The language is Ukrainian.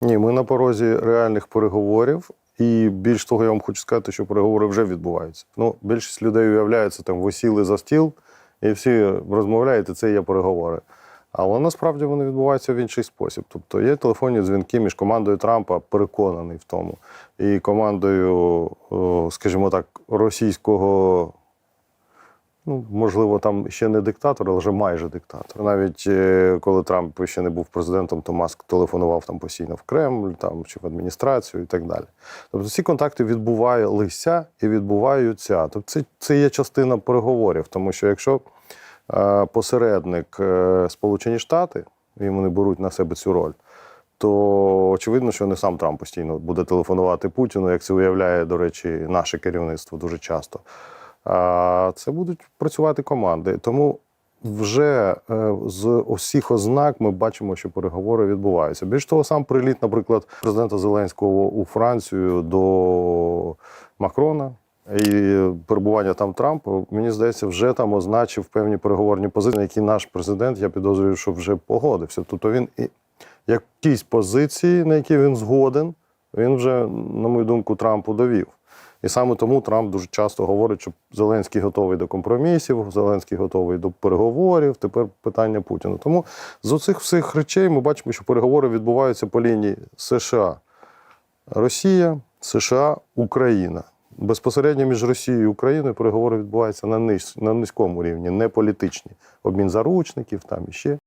Ні, ми на порозі реальних переговорів. І більш того, я вам хочу сказати, що переговори вже відбуваються. Ну, більшість людей уявляється, там ви сіли за стіл, і всі розмовляють, і це є переговори. Але насправді вони відбуваються в інший спосіб. Тобто є телефонні дзвінки між командою Трампа, переконаний в тому, і командою, скажімо так, російського. Ну, можливо, там ще не диктатор, але вже майже диктатор. Навіть е, коли Трамп ще не був президентом, то Маск телефонував там постійно в Кремль там, чи в адміністрацію і так далі. Тобто ці контакти відбувалися і відбуваються. Тобто це, це є частина переговорів, тому що якщо е, посередник е, Сполучені Штати, і вони беруть на себе цю роль, то очевидно, що не сам Трамп постійно буде телефонувати Путіну, як це уявляє, до речі, наше керівництво дуже часто. А це будуть працювати команди. Тому вже е, з усіх ознак ми бачимо, що переговори відбуваються. Більш того, сам приліт, наприклад, президента Зеленського у Францію до Макрона. І перебування там Трампа, мені здається, вже там означив певні переговорні позиції, які наш президент, я підозрюю, що вже погодився. Тобто він і якісь позиції, на які він згоден, він вже, на мою думку, Трампу довів. І саме тому Трамп дуже часто говорить, що Зеленський готовий до компромісів, Зеленський готовий до переговорів. Тепер питання Путіна. Тому з оцих всіх речей ми бачимо, що переговори відбуваються по лінії США, Росія, США, Україна. Безпосередньо між Росією і Україною переговори відбуваються на, низ, на низькому рівні, не політичні. Обмін заручників там і ще.